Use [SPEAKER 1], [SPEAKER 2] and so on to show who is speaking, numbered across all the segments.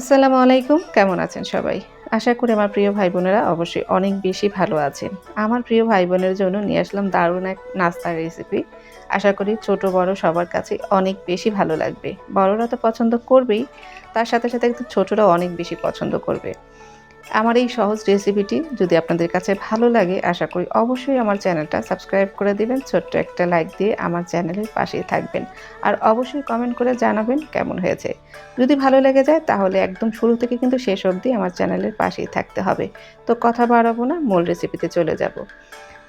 [SPEAKER 1] আসসালামু আলাইকুম। কেমন আছেন সবাই? আশা করি আমার প্রিয় ভাই বোনেরা অবশ্যই অনেক বেশি ভালো আছেন। আমার প্রিয় ভাই বোনের জন্য নিয়ে আসলাম দারুণ এক নাস্তার রেসিপি আশা করি ছোট, বড় সবার কাছে অনেক বেশি ভালো লাগবে। বড়রা তো পছন্দ করবেই, তার সাথে সাথে কিন্তু ছোটরাও অনেক বেশি পছন্দ করবে। আমার এই সহজ রেসিপিটি যদি আপনাদের কাছে ভালো লাগে, আশা করি অবশ্যই আমার চ্যানেলটা সাবস্ক্রাইব করে দিবেন, ছোট্ট একটা লাইক দিয়ে আমার চ্যানেলের পাশেই থাকবেন। আর অবশ্যই কমেন্ট করে জানাবেন কেমন হয়েছে। যদি ভালো লেগে যায়, তাহলে একদম শুরু থেকে কিন্তু শেষ অবধি আমার চ্যানেলের পাশেই থাকতে হবে। তো কথা বাড়াবো না, মূল রেসিপিতে চলে যাব।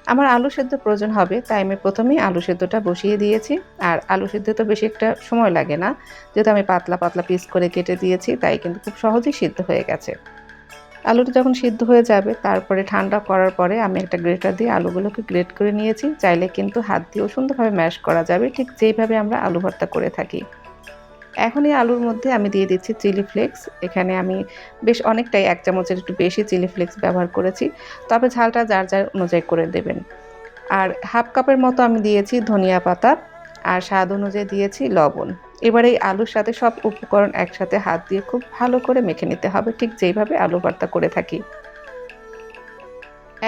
[SPEAKER 1] আমার আলু সেদ্ধ প্রয়োজন হবে, তাই আমি প্রথমেই আলু সেদ্ধটা বসিয়ে দিয়েছি। আর আলু সেদ্ধ তো বেশি একটা সময় লাগে না, যেহেতু আমি পাতলা পাতলা পিস করে কেটে দিয়েছি, তাই কিন্তু খুব সহজেই সিদ্ধ হয়ে গেছে। আলুটা যখন সিদ্ধ হয়ে যাবে, তারপরে ঠান্ডা করার পরে আমি একটা গ্রেটার দিয়ে আলুগুলোকে গ্রেট করে নিয়েছি। চাইলে কিন্তু হাত দিয়েও সুন্দরভাবে ম্যাশ করা যাবে, ঠিক যেইভাবে আমরা আলু ভর্তা করে থাকি। এখন এই আলুর মধ্যে আমি দিয়ে দিচ্ছি চিলি ফ্লেক্স। এখানে আমি বেশ অনেকটাই এক চামচের একটু বেশি চিলি ফ্লেক্স ব্যবহার করেছি। তবে ঝালটা যার যার অনুযায়ী করে দেবেন। আর হাফ কাপের মতো আমি দিয়েছি ধনিয়া পাতা। আর স্বাদ অনুযায়ী দিয়েছি লবণ। এবার এই আলুর সাথে সব উপকরণ একসাথে হাত দিয়ে খুব ভালো করে মেখে নিতে হবে, ঠিক যেইভাবে আলু ভর্তা করে থাকি।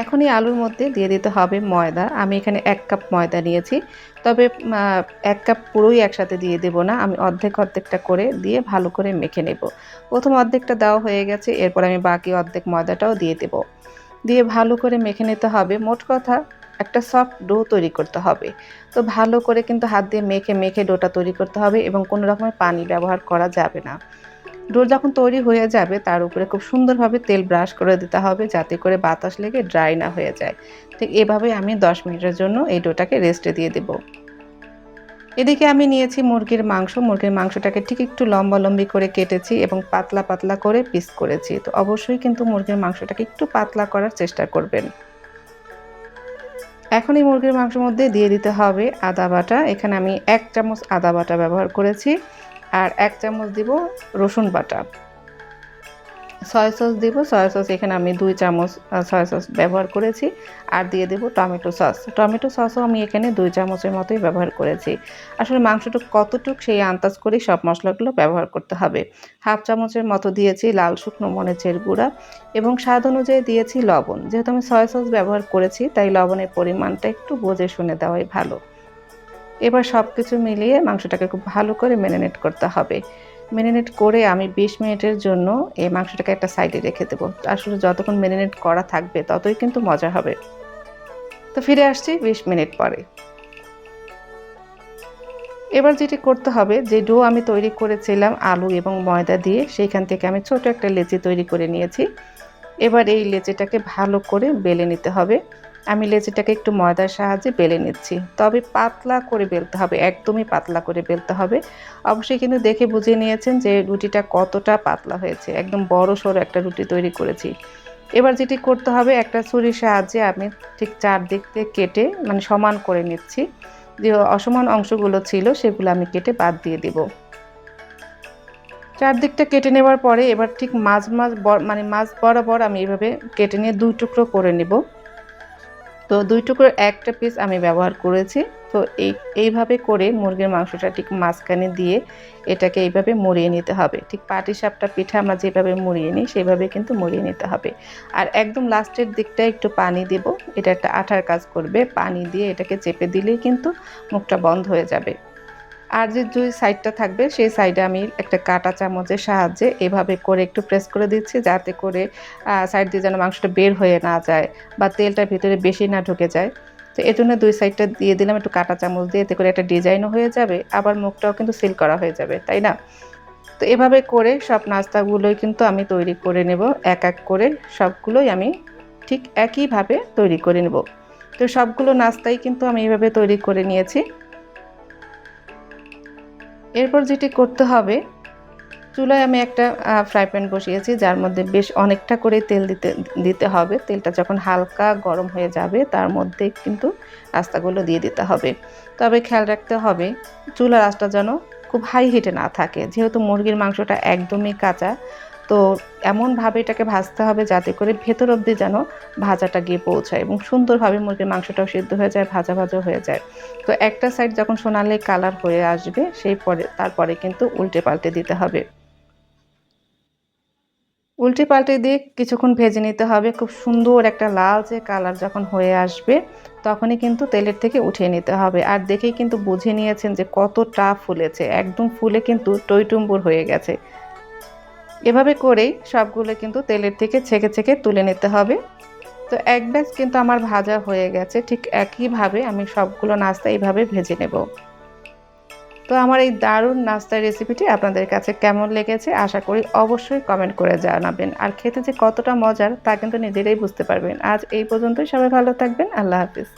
[SPEAKER 1] এখন এই আলুর মধ্যে দিয়ে দিতে হবে ময়দা। আমি এখানে এক কাপ ময়দা নিয়েছি, তবে এক কাপ পুরোই একসাথে দিয়ে দেব না। আমি অর্ধেক অর্ধেকটা করে দিয়ে ভালো করে মেখে নেব। প্রথম অর্ধেকটা দেওয়া হয়ে গেছে, এরপর আমি বাকি অর্ধেক ময়দাটাও দিয়ে দেব। দিয়ে ভালো করে মেখে নিতে হবে। মোট কথা একটা সফট ডো তৈরি করতে হবে। তো ভালো করে কিন্তু হাত দিয়ে মেখে মেখে ডোটা তৈরি করতে হবে এবং কোনো রকমের পানি ব্যবহার করা যাবে না। ডো যখন তৈরি হয়ে যাবে, তার উপরে খুব সুন্দরভাবে তেল ব্রাশ করে দিতে হবে যাতে করে বাতাস লেগে ড্রাই না হয়ে যায়। ঠিক এভাবে আমি 10 মিনিটের জন্য এই ডোটাকে রেস্টে দিয়ে দেব। এদিকে আমি নিয়েছি মুরগির মাংস। মুরগির মাংসটাকে ঠিক একটু লম্বা লম্বি করে কেটেছি এবং পাতলা পাতলা করে পিস করেছি। তো অবশ্যই কিন্তু মুরগির মাংসটাকে একটু পাতলা করার চেষ্টা করবেন। এখন এই মুরগির মাংসের মধ্যে দিয়ে দিতে হবে আদা বাটা। এখানে আমি এক চামচ আদা বাটা ব্যবহার করেছি। আর এক চামচ দিব রসুন বাটা। সয়া সস দিব সয়া সস এখানে আমি দুই চামচ সয়া সস ব্যবহার করেছি। আর দিয়ে দেব টমেটো সস টমেটো সসও আমি এখানে দুই চামচের মতোই ব্যবহার করেছি। আসলে মাংসটুক কতটুক সেই আন্দাজ করেই সব মশলাগুলো ব্যবহার করতে হবে। হাফ চামচের মতো দিয়েছি লাল শুকনো মরিচের গুঁড়া এবং স্বাদ অনুযায়ী দিয়েছি লবণ। যেহেতু আমি সয়া সস ব্যবহার করেছি, তাই লবণের পরিমাণটা একটু বোঝে শুনে দেওয়াই ভালো। এবার সব কিছু মিলিয়ে মাংসটাকে খুব ভালো করে ম্যারিনেট করতে হবে। ম্যারিনেট করে আমি ২০ মিনিটের জন্য এই মাংসটাকে একটা সাইডে রেখে দেবো। আসলে যতক্ষণ ম্যারিনেট করা থাকবে ততই কিন্তু মজা হবে। তো ফিরে আসছি ২০ মিনিট পরে। এবার যেটি করতে হবে, যে ডো আমি তৈরি করেছিলাম আলু এবং ময়দা দিয়ে, সেইখান থেকে আমি ছোট একটা লেচি তৈরি করে নিয়েছি। এবার এই লেচিটাকে ভালো করে বেলে নিতে হবে। আমি লেচিটাকে একটু ময়দার সাহায্যে বেলে নিচ্ছি। তবে পাতলা করে বেলতে হবে, একদমই পাতলা করে বেলতে হবে। অবশ্যই কিন্তু দেখে বুঝে নিয়েছেন যে রুটিটা কতটা পাতলা হয়েছে। একদম বড় সড়ো একটা রুটি তৈরি করেছি। এবার যেটি করতে হবে, একটা ছুরির সাহায্যে আমি ঠিক চারদিক দিয়ে কেটে মানে সমান করে নিচ্ছি। যে অসমান অংশগুলো ছিল, সেগুলো আমি কেটে বাদ দিয়ে দেব। চারদিকটা কেটে নেওয়ার পরে এবার ঠিক মাঝ মাঝ মানে মাঝ বরাবর আমি এভাবে কেটে নিয়ে দুই টুকরো করে নেব। তো দুই টুকরো একটা পিস আমি ব্যবহার করেছি। তো এই, এইভাবে করে মুরগির মাংসটা ঠিক মাঝখানে দিয়ে এটাকে এইভাবে মরিয়ে নিতে হবে। ঠিক পাটি সাপটা পিঠা আমরা যেভাবে মরিয়ে নিই, সেভাবে কিন্তু মরিয়ে নিতে হবে। আর একদম লাস্টের দিকটা একটু পানি দেব। এটা একটা আঠার কাজ করবে। পানি দিয়ে এটাকে চেপে দিলেই কিন্তু মুখটা বন্ধ হয়ে যাবে। আর যে দুই সাইডটা থাকবে, সেই সাইডে আমি একটা কাটা চামচের সাহায্যে এভাবে করে একটু প্রেস করে দিচ্ছি যাতে করে সাইড দিয়ে যেন মাংসটা বের হয়ে না যায় বা তেলটা ভিতরে বেশি না ঢুকে যায়। তো এই জন্য দুই সাইডটা দিয়ে দিলাম একটু কাটা চামচ দিয়ে, এতে করে একটা ডিজাইনও হয়ে যাবে, আবার মুখটাও কিন্তু সিল করা হয়ে যাবে, তাই না? তো এভাবে করে সব নাস্তাগুলোই কিন্তু আমি তৈরি করে নেব, এক এক করে সবগুলোই আমি ঠিক একইভাবে তৈরি করে নেব। তো সবগুলো নাস্তাই কিন্তু আমি এভাবে তৈরি করে নিয়েছি। এরপর যেটি করতে হবে, চুলায় আমি একটা ফ্রাই প্যান বসিয়েছি, যার মধ্যে বেশ অনেকটা করে তেল দিতে দিতে হবে। তেলটা যখন হালকা গরম হয়ে যাবে, তার মধ্যে কিন্তু আস্তাগুলো দিয়ে দিতে হবে। তবে খেয়াল রাখতে হবে, চুলার আঁচটা যেন খুব হাই হিটে না থাকে। যেহেতু মুরগির মাংসটা একদমই কাঁচা তো এমনভাবে এটাকে ভাজতে হবে যাতে করে ভেতর অবধি যেন ভাজাটা গিয়ে পৌঁছায় এবং সুন্দরভাবে মুরগির মাংসটাও সিদ্ধ হয়ে যায়, ভাজা ভাজা হয়ে যায়। তো একটা সাইড যখন সোনালি কালার হয়ে আসবে, সেই পরে, তারপরে কিন্তু উল্টে পাল্টে দিতে হবে। উল্টে পাল্টে দিয়ে কিছুক্ষণ ভেজে নিতে হবে। খুব সুন্দর একটা লালচে কালার যখন হয়ে আসবে, তখনই কিন্তু তেলের থেকে উঠিয়ে নিতে হবে। আর দেখেই কিন্তু বুঝে নিয়েছেন যে কতটা ফুলেছে। একদম ফুলে কিন্তু টইটুম্বুর হয়ে গেছে। এভাবে করেই সবগুলো কিন্তু তেলের থেকে ছেঁকে ছেঁকে তুলে নিতে হবে। তো এক ব্যাচ কিন্তু আমার ভাজা হয়ে গেছে, ঠিক একইভাবে আমি সবগুলো নাস্তা এইভাবে ভেজে নেব। তো আমার এই দারুণ নাস্তার রেসিপিটি আপনাদের কাছে কেমন লেগেছে আশা করি অবশ্যই কমেন্ট করে জানাবেন। আর খেতে যে কতটা মজার তা কিন্তু নিজেরাই বুঝতে পারবেন। আজ এই পর্যন্তই, সবাই ভালো থাকবেন, আল্লাহ হাফিজ।